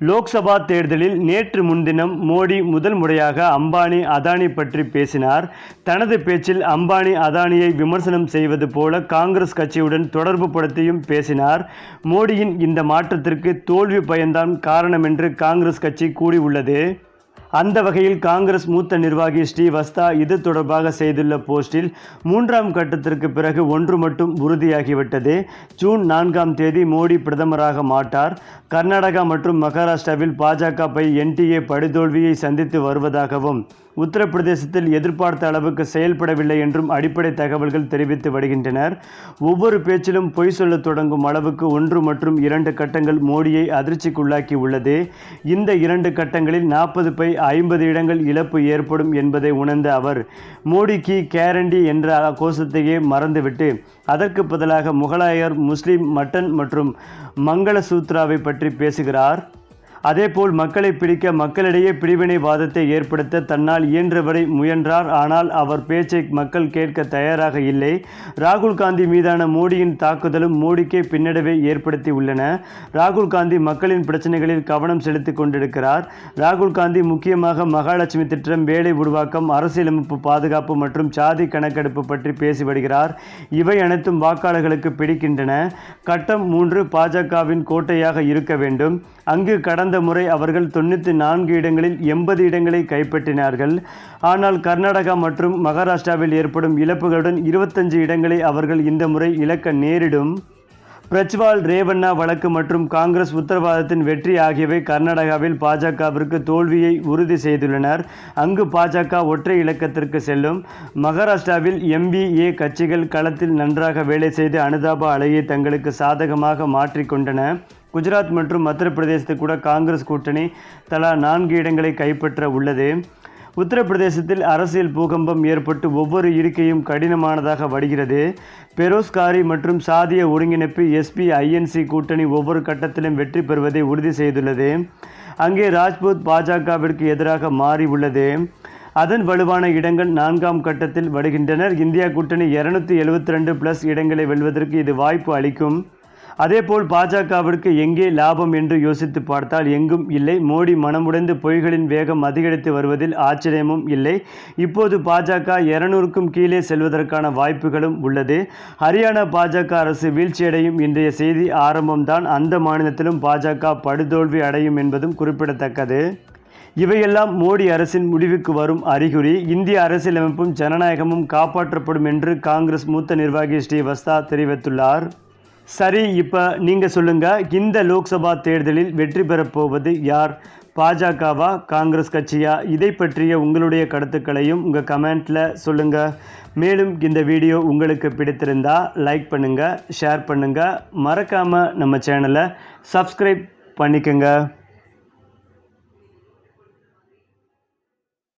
லோக்சபா தேர்தலில் நேற்று முன்தினம் மோடி முதல் முறையாக அம்பானி அதானி பற்றி பேசினார். தனது பேச்சில் அம்பானி அதானியை விமர்சனம் செய்வது போல காங்கிரஸ் கட்சியுடன் தொடர்பு படுத்தியும் பேசினார். மோடியின் இந்த மாற்றத்திற்கு தோல்வி பயன்தான் காரணம் என்று காங்கிரஸ் கட்சி கூறியுள்ளது. அந்த வகையில் காங்கிரஸ் மூத்த நிர்வாகி ஸ்ரீவஸ்தா இது தொடர்பாக செய்துள்ள போஸ்டில் மூன்றாம் கட்டத்திற்கு பிறகு ஒன்று மட்டும் உறுதியாகிவிட்டது. ஜூன் நான்காம் தேதி மோடி பிரதமராக மாட்டார். கர்நாடகா மற்றும் மகாராஷ்டிராவில் பாஜக பை என்டிஏ படுதோல்வியை சந்தித்து வருவதாகவும் உத்தரப்பிரதேசத்தில் எதிர்பார்த்த அளவுக்கு செயல்படவில்லை என்றும் அடிப்படை தகவல்கள் தெரிவித்து வருகின்றனர். ஒவ்வொரு பேச்சிலும் பொய் சொல்லத் தொடங்கும் அளவுக்கு ஒன்று மற்றும் இரண்டு கட்டங்கள் மோடியை அதிர்ச்சிக்குள்ளாக்கி உள்ளது இந்த இரண்டு கட்டங்களில் நாற்பது பை ஐம்பது இடங்கள் இழப்பு ஏற்படும் என்பதை உணர்ந்த அவர் மோடிக்கு கேரண்டி என்ற கோஷத்தையே மறந்துவிட்டு அதற்கு பதிலாக முகலாயர் முஸ்லிம் மட்டன் மற்றும் மங்கள சூத்ராவை பற்றி பேசுகிறார். அதேபோல் மக்களை பிடிக்க மக்களிடையே பிரிவினைவாதத்தை ஏற்படுத்த தன்னால் இயன்றவரை முயன்றார். ஆனால் அவர் பேச்சை மக்கள் கேட்க தயாராக இல்லை. ராகுல் காந்தி மீதான மோடியின் தாக்குதலும் மோடிக்கே பின்னடைவை ஏற்படுத்தி உள்ளன. ராகுல் காந்தி மக்களின் பிரச்சனைகளில் கவனம் செலுத்திக் கொண்டிருக்கிறார். ராகுல் காந்தி முக்கியமாக மகாலட்சுமி திட்டம் வேலை உருவாக்கம் அரசியலமைப்பு பாதுகாப்பு மற்றும் சாதி கணக்கெடுப்பு பற்றி பேசி வருகிறார். இவை அனைத்தும் வாக்காளர்களுக்கு பிடிக்கின்றன. கட்டம் மூன்று பாஜகவின் கோட்டையாக இருக்க வேண்டும். அங்கு கடந்த முறை அவர்கள் தொண்ணூற்றி நான்கு இடங்களில் எண்பது இடங்களை கைப்பற்றினார்கள். ஆனால் கர்நாடகா மற்றும் மகாராஷ்டிராவில் ஏற்படும் இழப்புகளுடன் இருபத்தஞ்சு இடங்களை அவர்கள் இந்த முறை இழக்க நேரிடும். பிரஜ்வால் ரேவண்ணா வழக்கு மற்றும் காங்கிரஸ் உத்தரவாதத்தின் வெற்றி ஆகியவை கர்நாடகாவில் பாஜகவிற்கு தோல்வியை உறுதி செய்துள்ளனர். அங்கு பாஜக ஒற்றை இலக்கத்திற்கு செல்லும். மகாராஷ்டிராவில் எம்பிஏ கட்சிகள் களத்தில் நன்றாக வேலை செய்து அனுதாப அலையை தங்களுக்கு சாதகமாக மாற்றிக்கொண்டன குஜராத் மற்றும் மத்திய பிரதேசத்தில் கூட காங்கிரஸ் கூட்டணி தலா நான்கு இடங்களை கைப்பற்ற உள்ளது. உத்தரப்பிரதேசத்தில் அரசியல் பூகம்பம் ஏற்பட்டு ஒவ்வொரு இருக்கையும் கடினமானதாக வருகிறது பெரோஸ்காரி மற்றும் சாதிய ஒருங்கிணைப்பு எஸ்பி ஐஎன்சி கூட்டணி ஒவ்வொரு கட்டத்திலும் வெற்றி பெறுவதை உறுதி செய்துள்ளது. அங்கே ராஜ்பூத் பாஜகவிற்கு எதிராக மாறி உள்ளது. அதன் வலுவான இடங்கள் நான்காம் கட்டத்தில் வருகின்றனர். இந்தியா கூட்டணி இருநூத்தி எழுபத்தி ரெண்டு பிளஸ் இடங்களை வெல்வதற்கு இது வாய்ப்பு அளிக்கும். அதேபோல் பாஜகவிற்கு எங்கே லாபம் என்று யோசித்து பார்த்தால் எங்கும் இல்லை. மோடி மனமுடைந்து பொய்களின் வேகம் அதிகரித்து வருவதில் ஆச்சரியமும் இல்லை. இப்போது பாஜக இருநூறுக்கும் கீழே செல்வதற்கான வாய்ப்புகளும் உள்ளது. ஹரியானா பாஜக அரசு வீழ்ச்சியடையும் இன்றைய செய்தி ஆரம்பம்தான். அந்த மாநிலத்திலும் பாஜக படுதோல்வி அடையும் என்பதும் குறிப்பிடத்தக்கது. இவையெல்லாம் மோடி அரசின் முடிவுக்கு வரும் அறிகுறி. இந்திய அரசியலமைப்பும் ஜனநாயகமும் காப்பாற்றப்படும் என்று காங்கிரஸ் மூத்த நிர்வாகி ஸ்ரீவஸ்தா தெரிவித்துள்ளார். சரி இப்போ நீங்கள் சொல்லுங்கள் இந்த லோக்சபா தேர்தலில் வெற்றி பெறப்போவது யார்? பாஜகவா காங்கிரஸ் கட்சியா? இதை பற்றிய உங்களுடைய கருத்துக்களையும் உங்கள் கமெண்ட்டில் சொல்லுங்கள் மேலும் இந்த வீடியோ உங்களுக்கு பிடித்திருந்தா லைக் பண்ணுங்கள் ஷேர் பண்ணுங்கள் மறக்காமல் நம்ம சேனலை சப்ஸ்கிரைப் பண்ணிக்கோங்க.